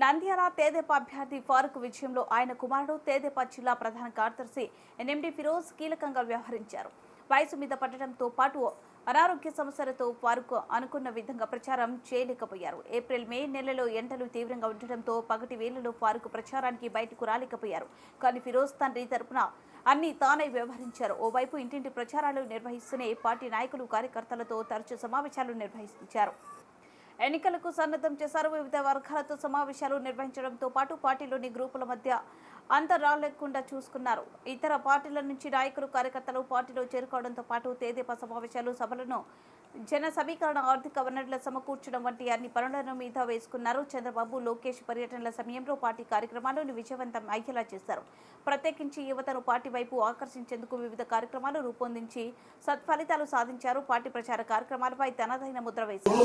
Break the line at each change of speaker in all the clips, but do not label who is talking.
నంద్యాల తేదేపా అభ్యర్థి ఫారూక్ విజయంలో ఆయన కుమారుడు తేదేపా జిల్లా ప్రధాన కార్యదర్శి ఎన్ఎండి ఫిరోజ్ కీలకంగా వ్యవహరించారు. వయసు మీద పడటంతో పాటు అనారోగ్య సమస్యలతో ఫారూక్ అనుకున్న విధంగా ప్రచారం చేయలేకపోయారు. ఏప్రిల్ మే నెలలో ఎండలు తీవ్రంగా ఉండటంతో పగటి వేళలో ఫారూక్ ప్రచారానికి బయటకు రాలేకపోయారు. కానీ ఫిరోజ్ తండ్రి తరపున అన్ని తానే వ్యవహరించారు. ఓవైపు ఇంటింటి ప్రచారాలు నిర్వహిస్తూనే పార్టీ నాయకులు కార్యకర్తలతో తరచూ సమావేశాలు నిర్వహించారు. ఎన్నికలకు సన్నద్ధం చేశారు. వివిధ వర్గాలతో సమావేశాలు నిర్వహించడంతో పాటు పార్టీలోని గ్రూపుల మధ్య అంతరాలేకుండా చూసుకున్నారు. ఇతర పార్టీల నుంచి నాయకులు కార్యకర్తలు పార్టీలో చేరుకోవడంతో పాటు తేదీప సమావేశాలు సభలను జన సమీకరణ ఆర్థిక వనరుల సమకూర్చడం వంటి అన్ని పనులను మీద వేసుకున్నారు. చంద్రబాబు లోకేష్ పర్యటనల సమయంలో పార్టీ కార్యక్రమాలను విజయవంతం అయ్యేలా చేశారు. ప్రత్యేకించి యువతను పార్టీ వైపు ఆకర్షించేందుకు వివిధ కార్యక్రమాలు రూపొందించి సత్ఫలితాలు సాధించారు. పార్టీ ప్రచార కార్యక్రమాలపై తనదైన ముద్ర వేశారు.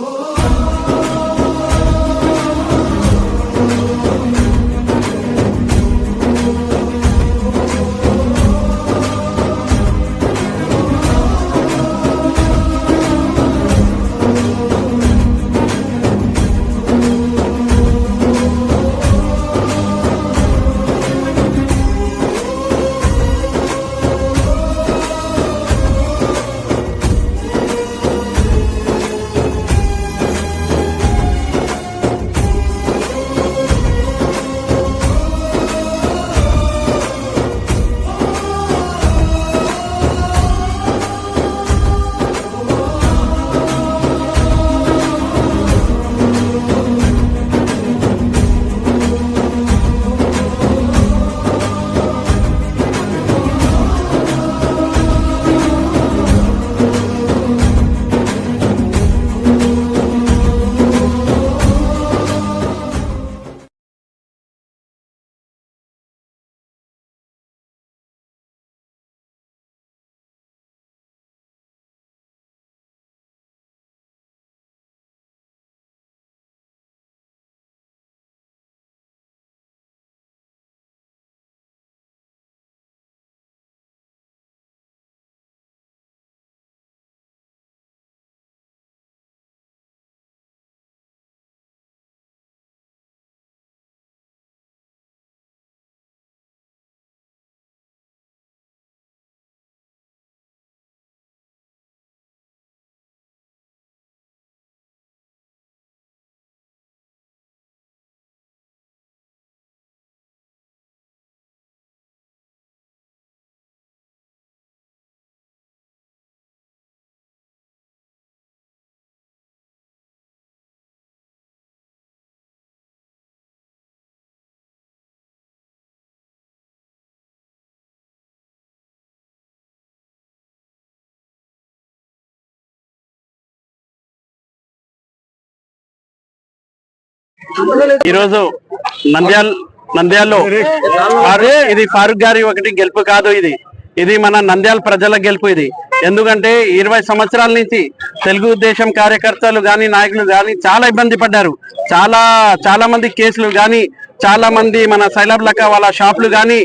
ఈరోజు నంద్యాల్ నంద్యాల్లో ఇది ఫారూక్ గారి ఒకటి గెలుపు కాదు ఇది. ఇది మన నంద్యాల ప్రజల గెలుపు ఇది. ఎందుకంటే ఇరవై సంవత్సరాల నుంచి తెలుగుదేశం కార్యకర్తలు గాని నాయకులు కానీ చాలా ఇబ్బంది పడ్డారు. చాలా చాలా మంది కేసులు కానీ చాలా మంది మన సైలాబ్ లక్క వాళ్ళ షాపులు కానీ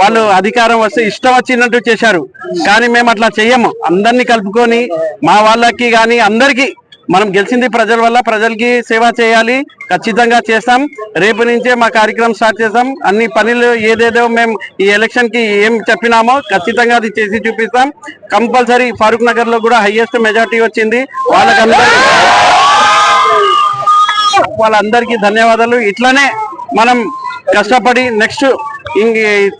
వాళ్ళు అధికారం వస్తే ఇష్టం వచ్చినట్టు చేశారు. కానీ మేము అట్లా చెయ్యము. అందరినీ కలుపుకొని మా వాళ్ళకి కానీ అందరికీ మనం గెలిచింది ప్రజల వల్ల ప్రజలకి సేవ చేయాలి. ఖచ్చితంగా చేస్తాం. రేపు నుంచే మా కార్యక్రమం స్టార్ట్ చేస్తాం. అన్ని పనులు ఏదేదో మేము ఈ ఎలక్షన్కి ఏం చెప్పినామో ఖచ్చితంగా అది చేసి చూపిస్తాం. కంపల్సరీ ఫారూక్ నగర్లో కూడా హైయెస్ట్ మెజార్టీ వచ్చింది. వాళ్ళకందరూ వాళ్ళందరికీ ధన్యవాదాలు. ఇట్లానే మనం కష్టపడి నెక్స్ట్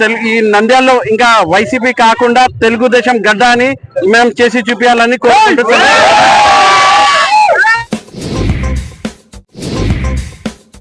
తెలుగు ఈ నంద్యాలలో ఇంకా వైసీపీ కాకుండా తెలుగుదేశం గడ్డ అని మేము చేసి చూపించాలని కోరుకుంటున్నాం.